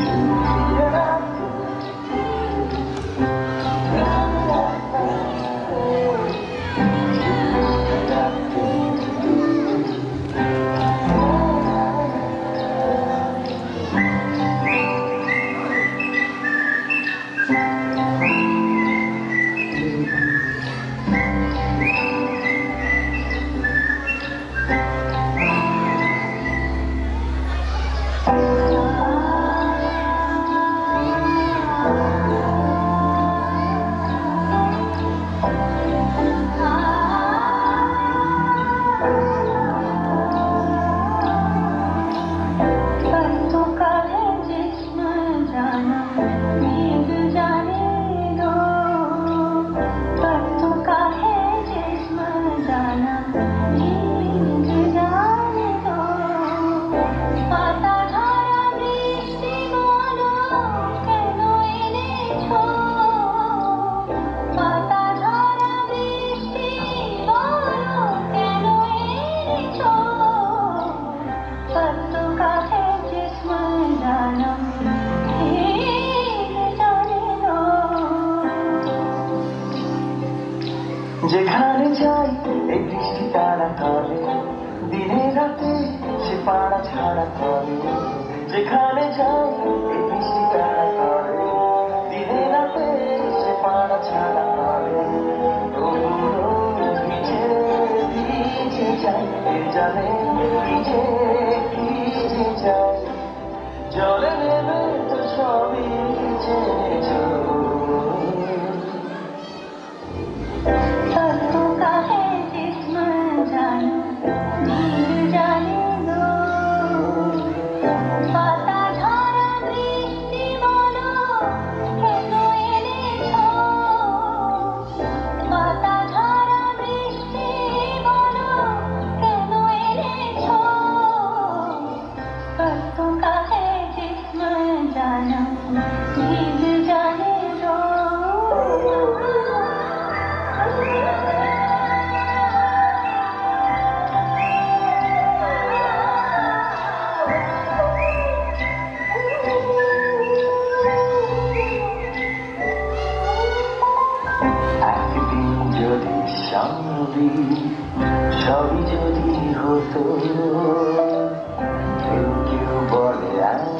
you. এই বৃষ্টি তারা করে, দিনে রাতে সে পাড়া ছাড়া করে। যেখানে যাই এই বৃষ্টি তারা করে, দিনে রাতে সে পাড়া ছাড়া করে। জলে সামরি সবই যদি হতো কেউ কেউ বলে এখন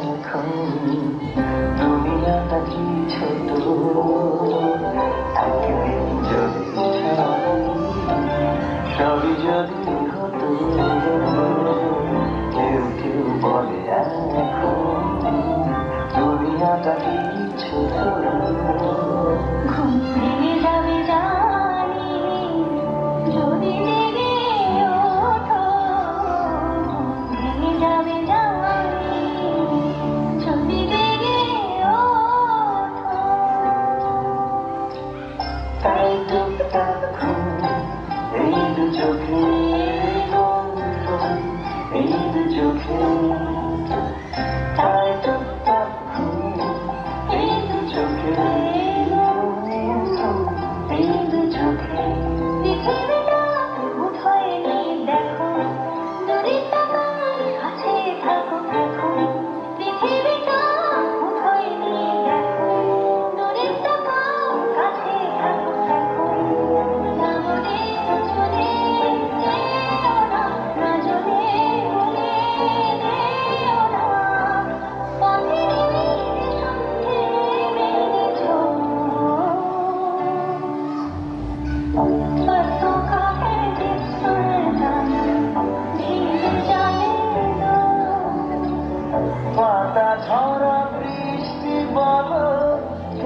想你，你懂不懂？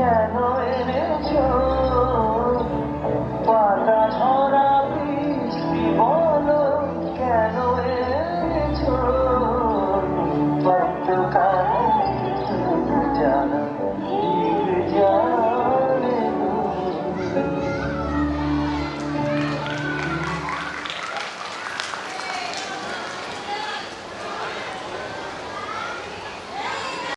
No